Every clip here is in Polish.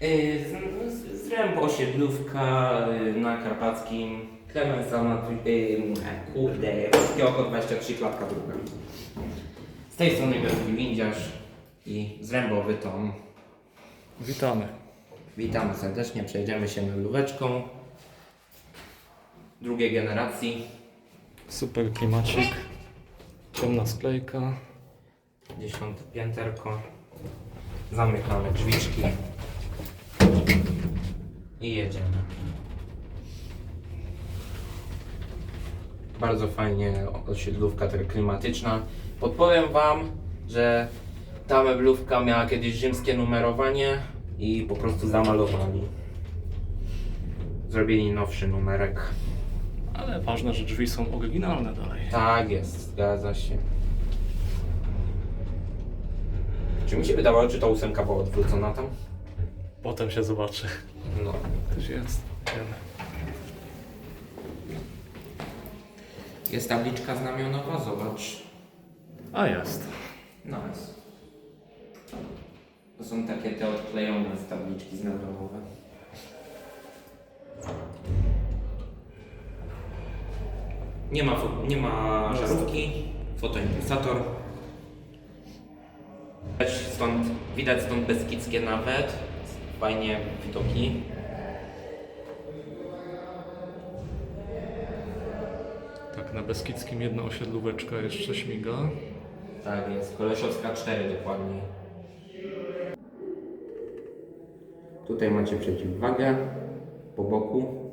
Y, Z, z, z Rębo osiedlówka y, na Karpackim. Klemensa na y, kurde, Polskie Oko 23, klatka druga. Z tej strony Gwiazdki Windziarz i z Rębo Wytom. Witamy. Witamy serdecznie, przejdziemy się meblóweczką drugiej generacji. Super klimacik. Ciemna sklejka. Dziesiąte pięterko. Zamykamy drzwiczki. I jedziemy. Bardzo fajnie osiedlówka taka klimatyczna. Podpowiem Wam, że ta meblówka miała kiedyś rzymskie numerowanie i po prostu zamalowali. Zrobili nowszy numerek. Ale ważne, że drzwi są oryginalne dalej. Tak jest, zgadza się. Czy mi się wydawało, czy ta ósemka była odwrócona tam? Potem się zobaczy. No. Też jest. Wiemy. Jest tabliczka znamionowa, zobacz. A jest. Nice. To są takie te odklejone z tabliczki znamionowe. Nie ma, fo- nie ma żarówki, fotoimpulsator. Widać stąd, widać stąd Beskidzkie nawet. Fajnie widoki. Tak, na Beskidzkim jedna osiedlóweczka jeszcze śmiga. Tak jest, Kolesiowska 4 dokładnie. Tutaj macie przeciwwagę po boku.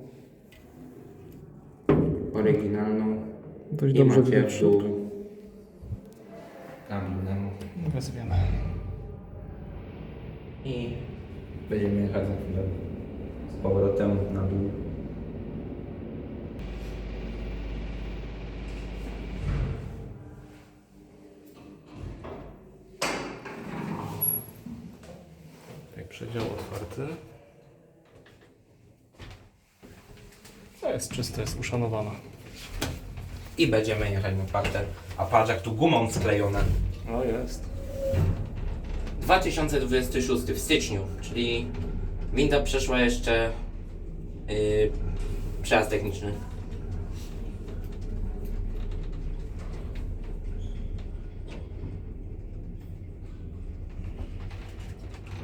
Oryginalną. Dość I dobrze macie widać w dół kabinę. Wezwiemy. I będziemy jechać za chwilę z powrotem na dół. Tutaj przedział otwarty. To jest czyste, jest uszanowana. I będziemy jechać na parter. A patrz jak tu gumą sklejone. No jest. 2026 w styczniu, czyli winda przeszła jeszcze yy, przejazd techniczny.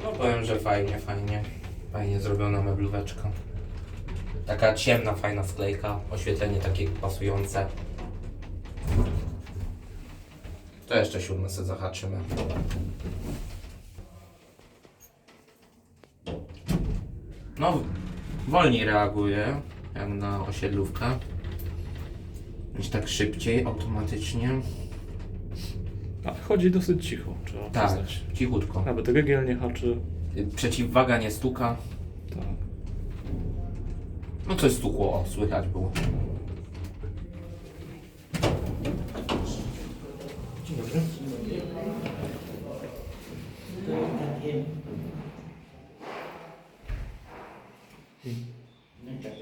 No powiem, że fajnie, fajnie. Fajnie zrobiona meblóweczka. Taka ciemna, fajna sklejka. Oświetlenie takie pasujące. To jeszcze siódme sobie zahaczymy. No, wolniej reaguje, jak na osiedlówkę. Niż tak szybciej, automatycznie. Ale chodzi dosyć cicho, trzeba Tak, przyznać. cichutko. Nawet rygiel nie haczy. Przeciwwaga nie stuka. Tak. No coś stukło, o, słychać było. Dzień dobry. Thì nó chạy.